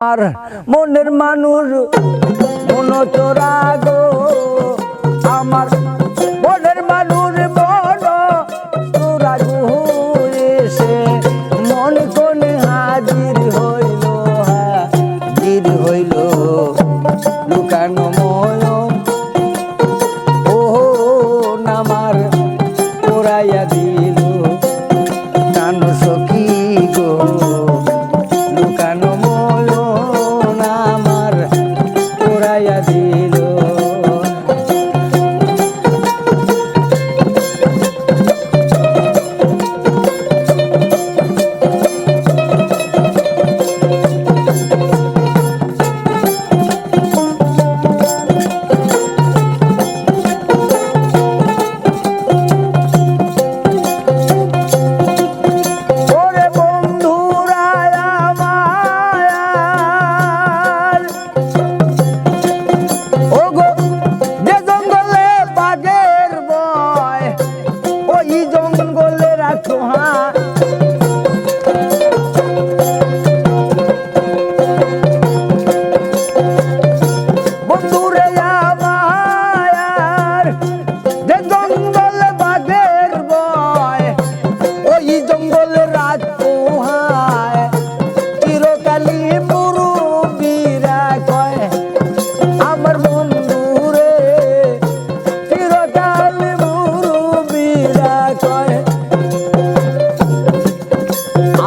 আর মনের মানুষ মন চোরা গো আমার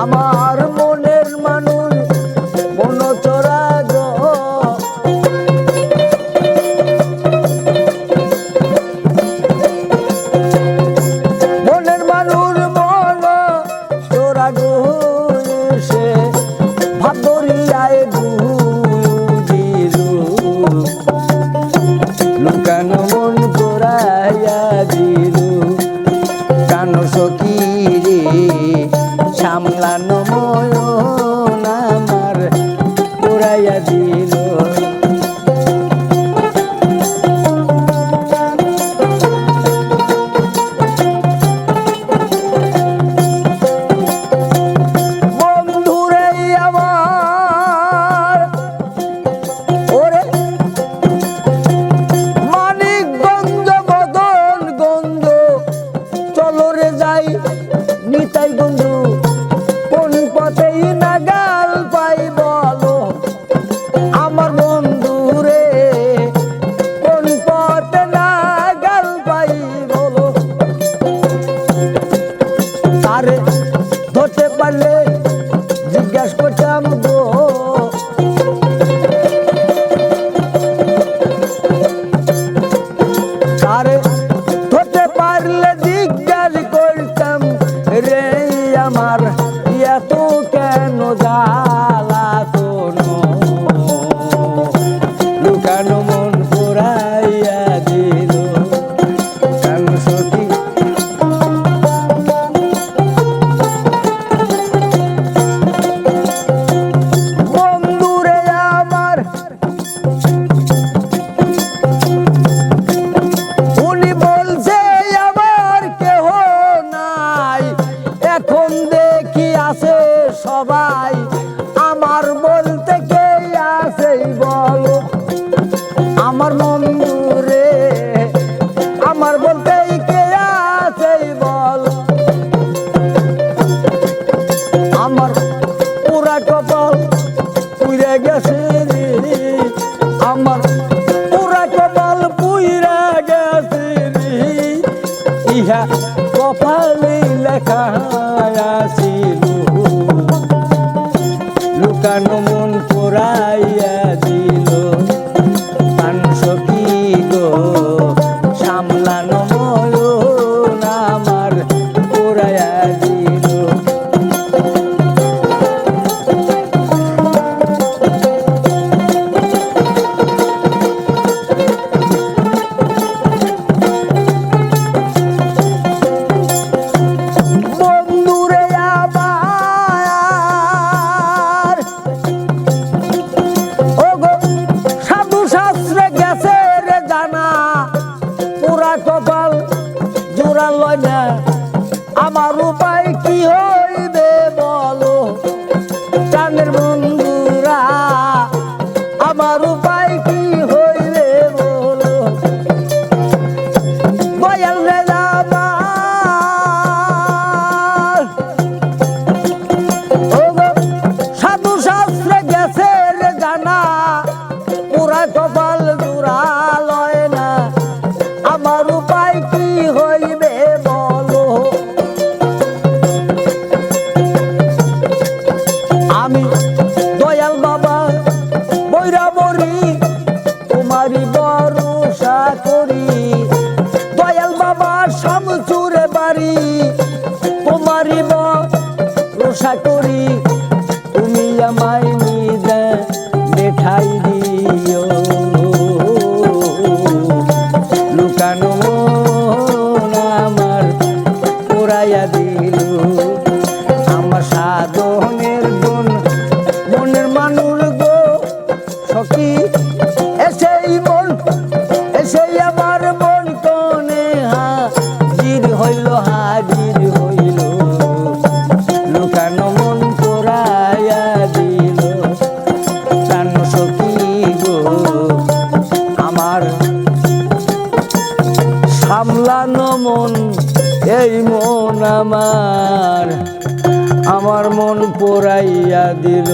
আমার মনের মানুষ মন চড়া মনের মানুষ মন চোরা সে ভাদরিয়ায় লুকানো মন চোরাইয়া দিল as cortamos আমার মন্দুরে রে আমার বলতে কে আছে বল? আমার পুরা কপাল পুরে গেছে আমার পুরা কপাল পুরে গেছে ইহা কপালে লেখা লুকানো মন পুরাইয়া দিল। কপাল জোড়া লয় না। আমার উপায় কি হইবে বলো? চানের বন্ধুরা, আমার উপায় কি হইবে বলো? বয়াল রে সাধু শাস্ত্রে গেছে জানা, পুরা কপাল জোড়া। ভরসা করি, তুমি আমায় নিজে দেখাই দিও। লুকানো আমার পুরাইয়া দিল। আমার সাধনের গুণ, মনের মানুষ গো, সখী, এসেই মন, এসেই আমার মন কনে হাজির হইল হাজির সামলানো মন এই মন আমার। আমার মন পোড়াইয়া দিল।